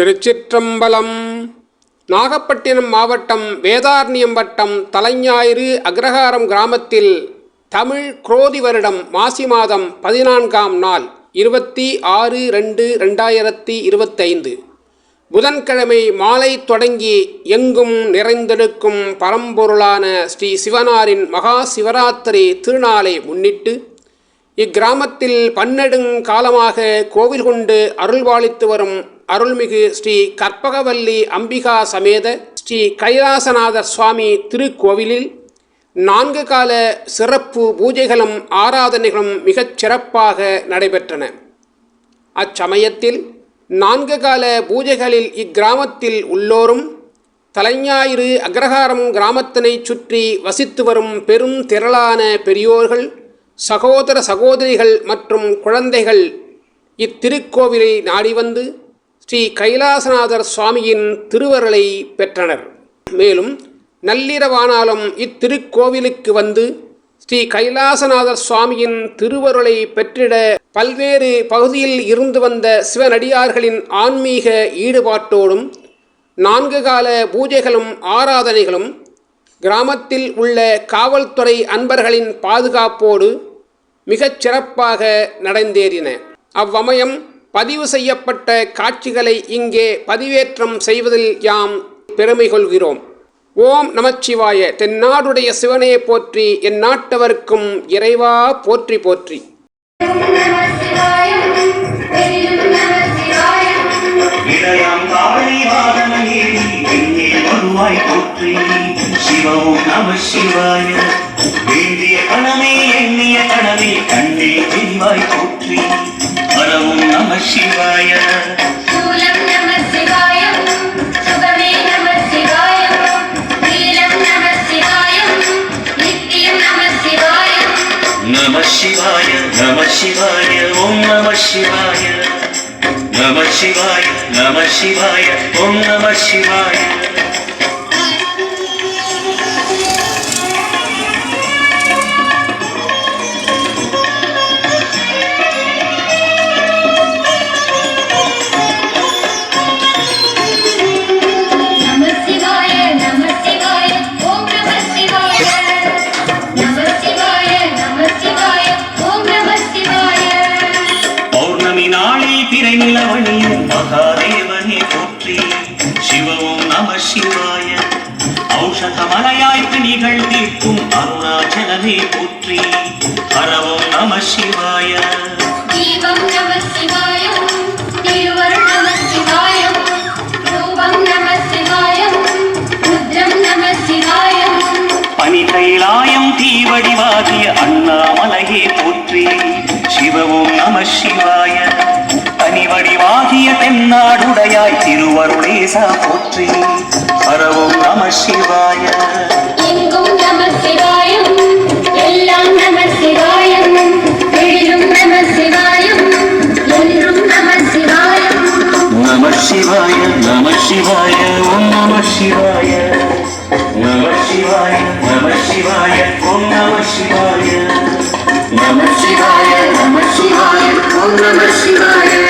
திருச்சிற்றம்பலம். நாகப்பட்டினம் மாவட்டம் வேதாரண்யம் வட்டம் தலைஞாயிறு அக்ரஹாரம் கிராமத்தில் தமிழ் குரோதி வருடம் மாசி மாதம் பதினான்காம் நாள் இருபத்தி ஆறு ரெண்டு ரெண்டாயிரத்தி இருபத்தைந்து. புதன்கிழமை மாலை தொடங்கி எங்கும் நிறைந்தெடுக்கும் பரம்பொருளான ஸ்ரீ சிவனாரின் மகா சிவராத்திரி திருநாளை முன்னிட்டு இக்கிராமத்தில் பன்னெடுங் காலமாக கோவில் கொண்டு அருள்வாளித்து வரும் அருள்மிகு ஸ்ரீ கற்பகவல்லி அம்பிகா சமேத ஸ்ரீ கைலாசநாதர் சுவாமி திருக்கோவிலில் நான்கு கால சிறப்பு பூஜைகளும் ஆராதனைகளும் மிகச் சிறப்பாக நடைபெற்றன. அச்சமயத்தில் நான்கு கால பூஜைகளில் இக்கிராமத்தில் உள்ளோரும் தலைஞாயிறு அக்ரஹாரம் கிராமத்தினைச் சுற்றி வசித்து வரும் பெரும் திரளான பெரியோர்கள் சகோதர சகோதரிகள் மற்றும் குழந்தைகள் இத்திருக்கோவிலை நாடி வந்து ஸ்ரீ கைலாசநாதர் சுவாமியின் திருவருளை பெற்றனர். மேலும் நள்ளிரவானாலும் இத்திருக்கோவிலுக்கு வந்து ஸ்ரீ கைலாசநாதர் சுவாமியின் திருவருளை பெற்றிட பல்வேறு பகுதியில் இருந்து வந்த சிவனடியார்களின் ஆன்மீக ஈடுபாட்டோடும் நான்கு கால பூஜைகளும் ஆராதனைகளும் கிராமத்தில் உள்ள காவல்துறை அன்பர்களின் பாதுகாப்போடு மிகச் சிறப்பாக நடந்தேறின. அவ்வமயம் பதிவு செய்யப்பட்ட காட்சிகளை இங்கே பதிவேற்றம் செய்வதில் யாம் பெருமை கொள்கிறோம் ஓம் நமச்சிவாய. தென்னாடுடைய சிவனையை போற்றி என் நாட்டவர்க்கும் இறைவா போற்றி போற்றி. நம சிவாய. வேண்டிய கணமே எண்ணிய கணமே கண்ணே தெளிவாய் போற்றி. வரவும் நம சிவாய. நம சிவாய நம சிவாய. ஓம் நம சிவாய. நம சிவாய நம சிவாய. ஓம் நம சிவாய. ஔஷத மலையாய் பிணிகள் தீர்க்கும் அருணாச்சலனே போற்றி. ஹரவும் நம சிவாய. தீபம் நம சிவாயம் திருவருள் நம சிவாயம் ரூபம் நம சிவாயம் ருத்ரம் நம சிவாயம் அண்ணாமலையே போற்றி. சிவவும் நம சிவாய. பனிவடிவாகிய தென்னாடுடையாய் திருவருளேசா போற்றி ஹரவும் நம சிவாய எங்கும் நம சிவாயம் எல்லாம் நம சிவாயம் எழிலும் நம சிவாயம் என்றும் நம சிவாயம் நம சிவாய நம சிவாய ஓம் நம சிவாய நம சிவாய நம சிவாய ஓம் நம சிவாய நம சிவாய நம சிவாய ஓம் நம சிவாய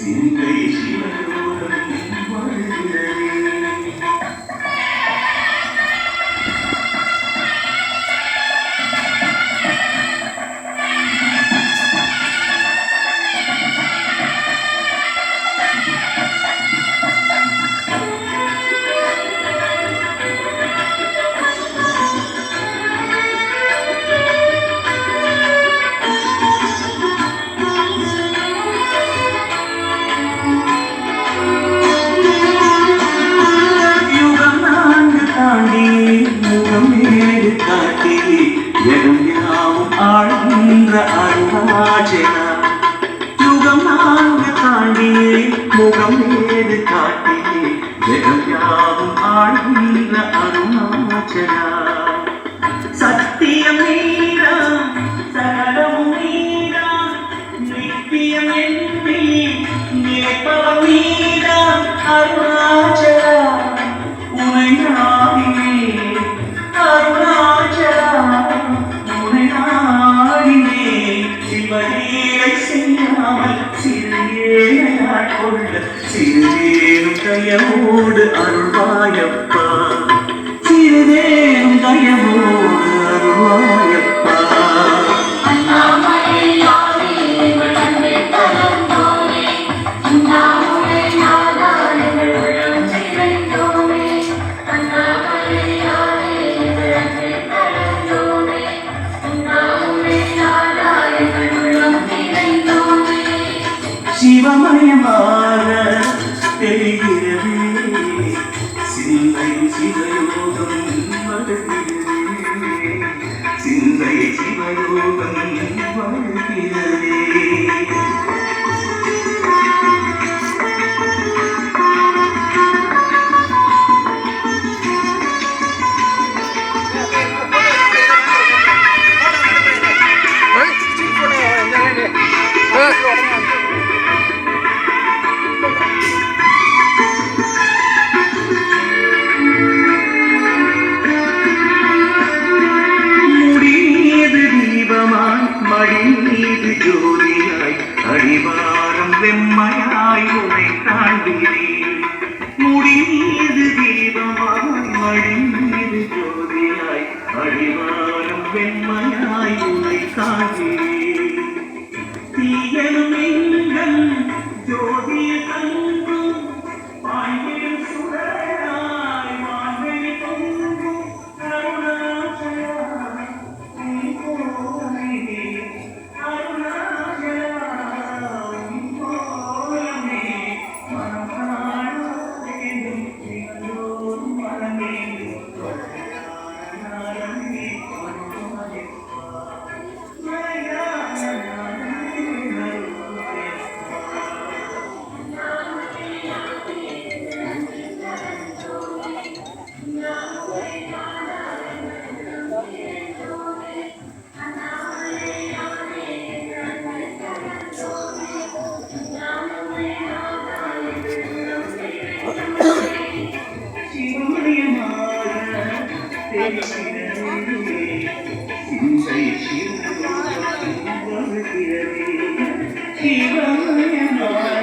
சிந்தை രാജന യുഗം നാളെ താണ്ടിയേ മുഖം ഏത് കാട്ടിയേ ജഗം യാവും അരുണാചല. தயவோடு அருள்வாயப்பா. சிறிதேனும் தயவோடு அருள்வாயப்பா. Shiva, Shiva,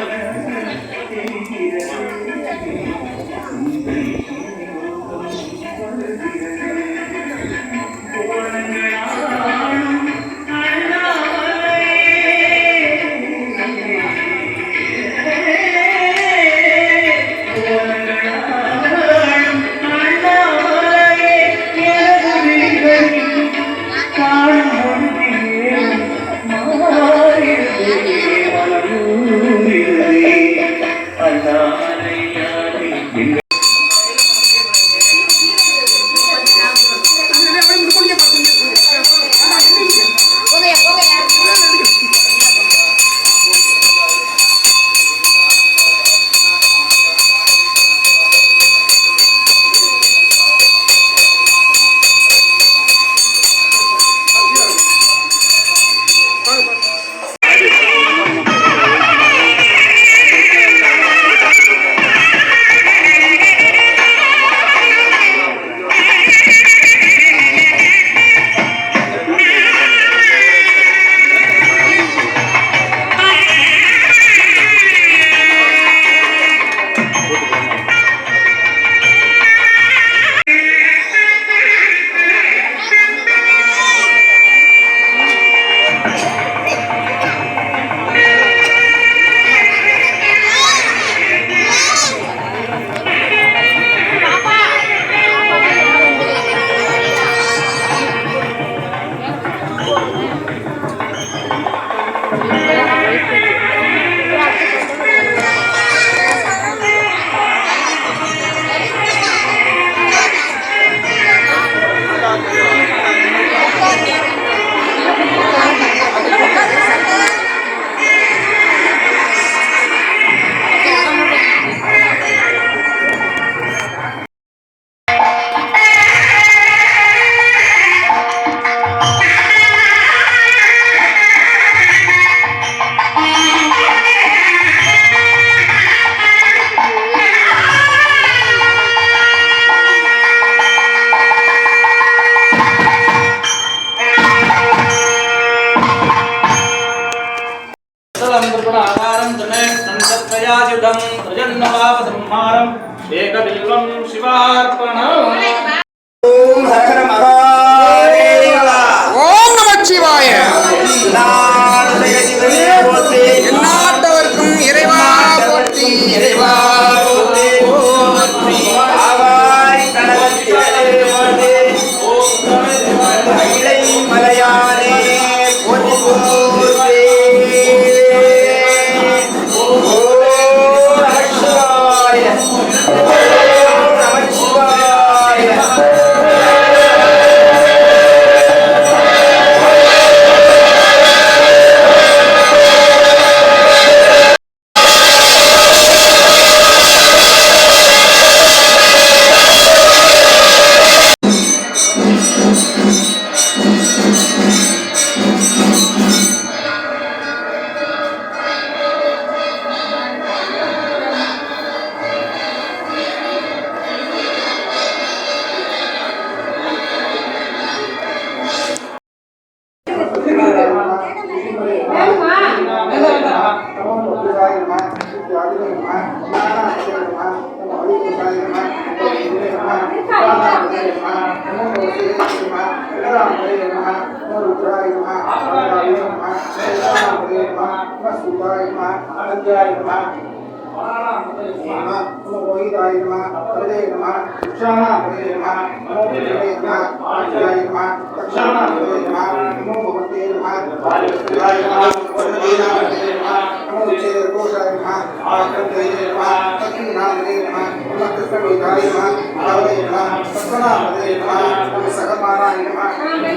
आकर्तये नमः तत्किनादने नमः कुलकृष्णलोकाय नमः भगवते नमः सत्वनामदे नमः नमः सकलमानाय नमः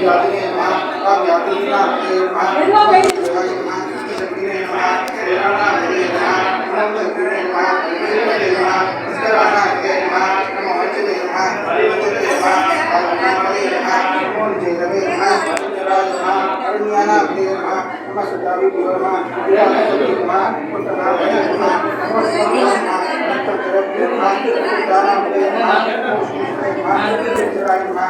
व्यादिने नमः काव्यादिनादने नमः भगवते नमः शक्तिने नमः प्रेरणादने नमः अनन्तकृते नमः श्रीमते नमः स्कराणादने नमः नमो वचने नमः परिवचने नमः भगवते नमः नमो जयदवे नमः जराय नमः अरुण्यानादने नमः masa David Yorma, Yorma, Yorma, Putera, Yorma, Yorma, Yorma, Sudana, Yorma, Yorma, Yorma,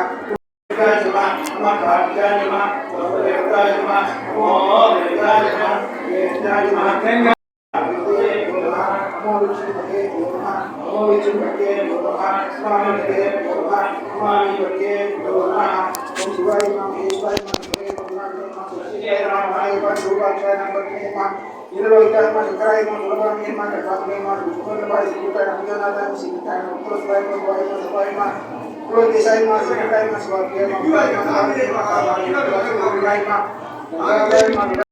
Yorma, Makarjanima, Sodekanima, Modekanima, Yetanima, Kenga, Yorma, Moruchimake, Yorma, Moruchimake, Yorma, Swamike, Yorma, Swamike, Yorma, Shivayima, Shivayima, నాయకపాటి రూపాక్ష నంబర్ నియమాన్ ఇందులో ఇతరమ శుక్రాయమ సులభం నియమాన్ కట్టాకు నియమాన్ కుటుంబపాటి శ్రీకాయ అభియోనాథం శ్రీకాయ ఉత్తర స్వాయమ స్వాయమ స్వాయమ కుల దేశాయమ శ్రీకాయమ స్వాయమ స్వాయమ స్వాయమ స్వాయమ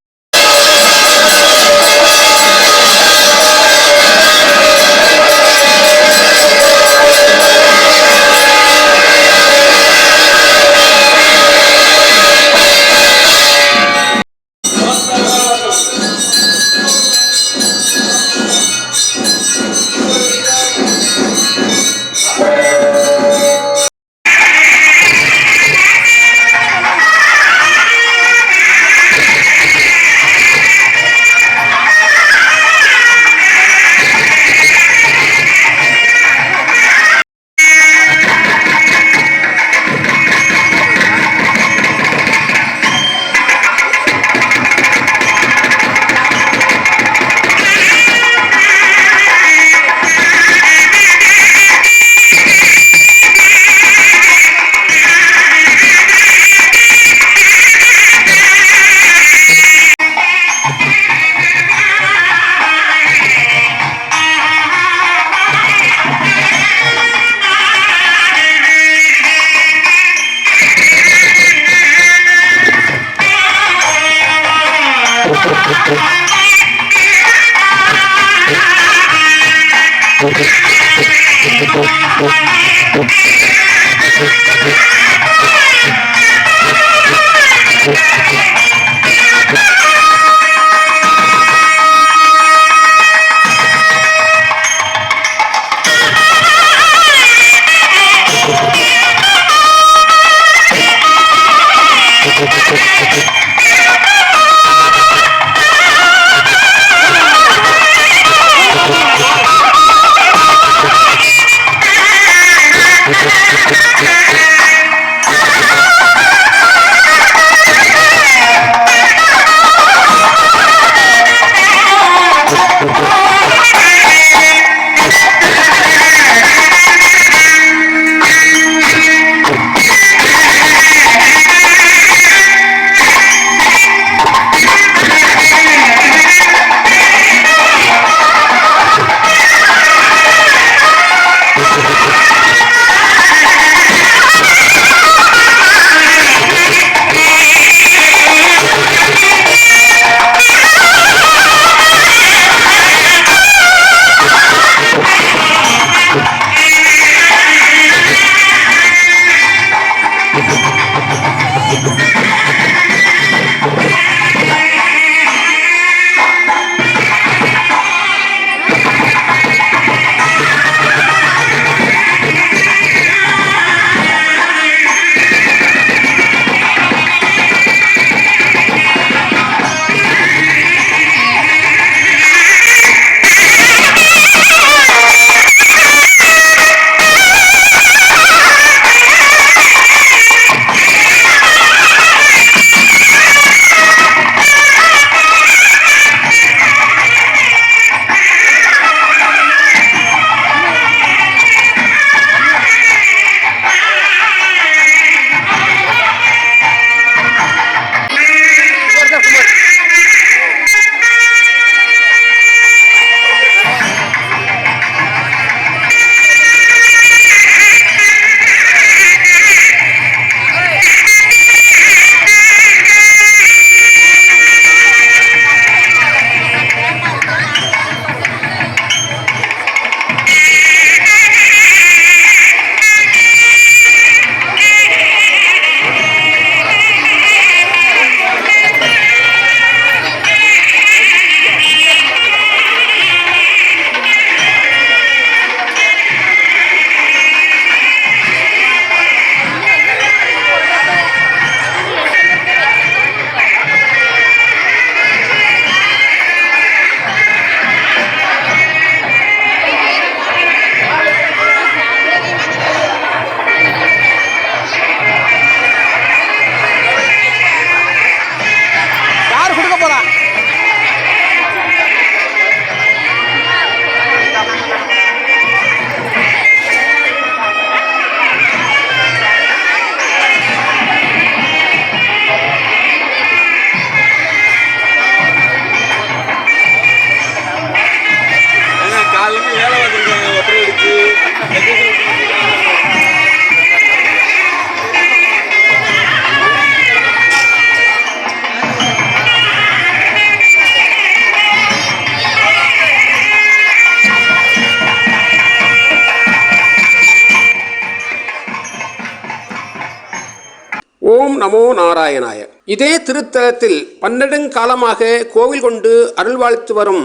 நமோ நாராயணாய. இதே திருத்தலத்தில் பன்னெடுங்காலமாக கோவில் கொண்டு அருள்வாழ்த்து வரும்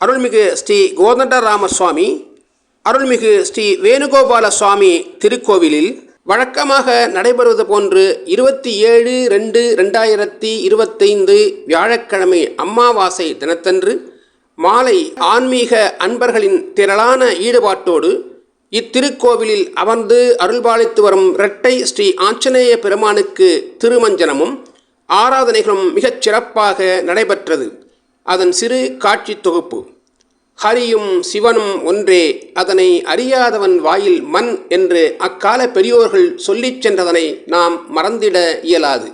அருள்மிகு ஸ்ரீ கோதண்டராம சுவாமி அருள்மிகு ஸ்ரீ வேணுகோபால சுவாமி திருக்கோவிலில் வழக்கமாக நடைபெறுவது போன்று இருபத்தி ஏழு ரெண்டு ரெண்டாயிரத்தி இருபத்தைந்து வியாழக்கிழமை அம்மாவாசை தினத்தன்று மாலை ஆன்மீக அன்பர்களின் திரளான ஈடுபாட்டோடு இத்திருக்கோவிலில் அமர்ந்து அருள்பாலித்து வரும் இரட்டை ஸ்ரீ ஆஞ்சநேய பெருமானுக்கு திருமஞ்சனமும் ஆராதனைகளும் மிகச் சிறப்பாக நடைபெற்றது. அதன் சிறு காட்சி தொகுப்பு ஹரியும் சிவனும் ஒன்றே அதனை அறியாதவன் வாயில் மண் என்று அக்கால பெரியோர்கள் சொல்லிச் சென்றதனை நாம் மறந்திட இயலாது.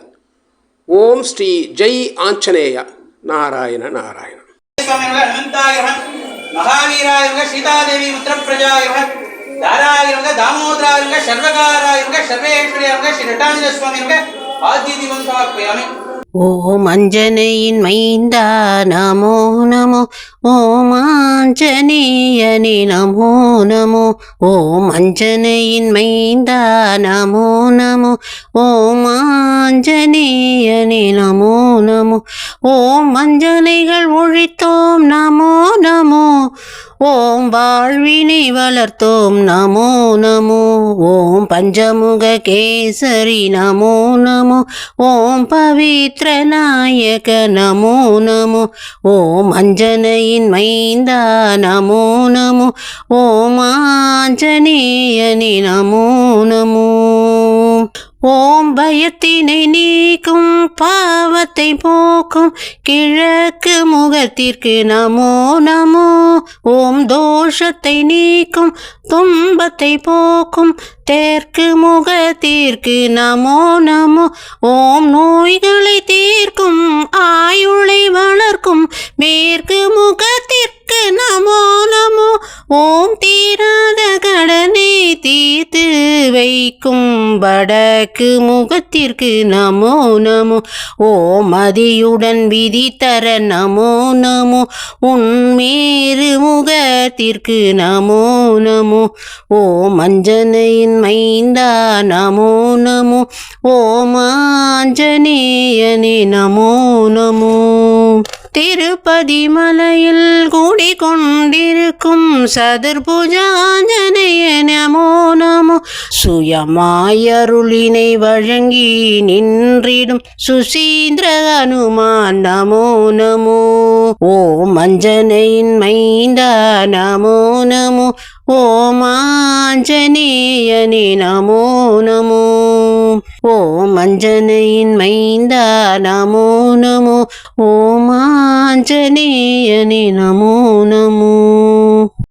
ஓம் ஸ்ரீ ஜெய் ஆஞ்சநேயா நாராயண நாராயண. சுவாமிகள் சீதாதேவி முத்திரப்பிரஜாயிருங்க தாராயிருங்க தாமோதராயிருங்க சர்வகாராயிருங்க சர்வேஸ்வரியாருங்க ஸ்ரீ நட்டானந்த சுவாமியிருங்க ஆத்திய தீபம் சமர்ப்பயாமி ஓம் அஞ்சனையின் மைந்தா நமோ நமோ. ஓம் ஆஞ்சநேயனே நமோ நமோ. ஓம் அஞ்சனையின் மைந்தா நமோ நமோ. ஓம் ஆஞ்சநேயனே நமோ நமோ. ஓம் அஞ்சனைகள் ஒழித்தோம் நமோ நமோ. ஓம் வாழ்வினை வளர்த்தோம். நமோ நமோ. ஓம் பஞ்சமுக கேசரி. நமோ நமோ. ஓம் பவித்ர நாயக. நமோ நமோ. ஓம் அஞ்சனையின் மைந்தா. நமோ நமோ. ஓம் ஆஞ்சநேயனி. நமோ நமோ. ஓம் பயத்தினை நீக்கும் பாவத்தை போக்கும் கிழக்கு முகத்திற்கு நமோ நமோ. ஓம் தோஷத்தை நீக்கும் துன்பத்தை போக்கும் தெற்கு முகத்திற்கு நமோ நமோ. ஓம் நோய்களை தீர்க்கும் ஆயுளை வளர்க்கும் மேற்கு முகத்திற்கு நமோ நமோ ஓம் தீராத கடனை தீர்த்து வைக்கும் வடக்கு முகத்திற்கு நமோ நமோ ஓம் மதியுடன் விதி தர நமோ நமோ உன்மேறு முகத்திற்கு நமோ நமோ ஓம் அஞ்சனையின் மைந்தா நமோ நமோ ஓம் ஆஞ்சநேயனே நமோ நமோ திருப்பதி மலையில் கூடிக்கொண்டிருக்கும் சதுர்புஜாஞ்சனைய நமோ நமோ. சுயமாயருளினை வழங்கி நின்றிடும் சுசீந்திர அனுமான் நமோ நமோ. ஓம் அஞ்சனையின் மைந்தா நமோ நமோ. ஓம் ஆஞ்சநேயனே நமோ நமோ. ஓம் அஞ்சனையின் மைந்தா நமோ நமோ. ஓம் ஆஞ்சநேயனே நமோ நமோ.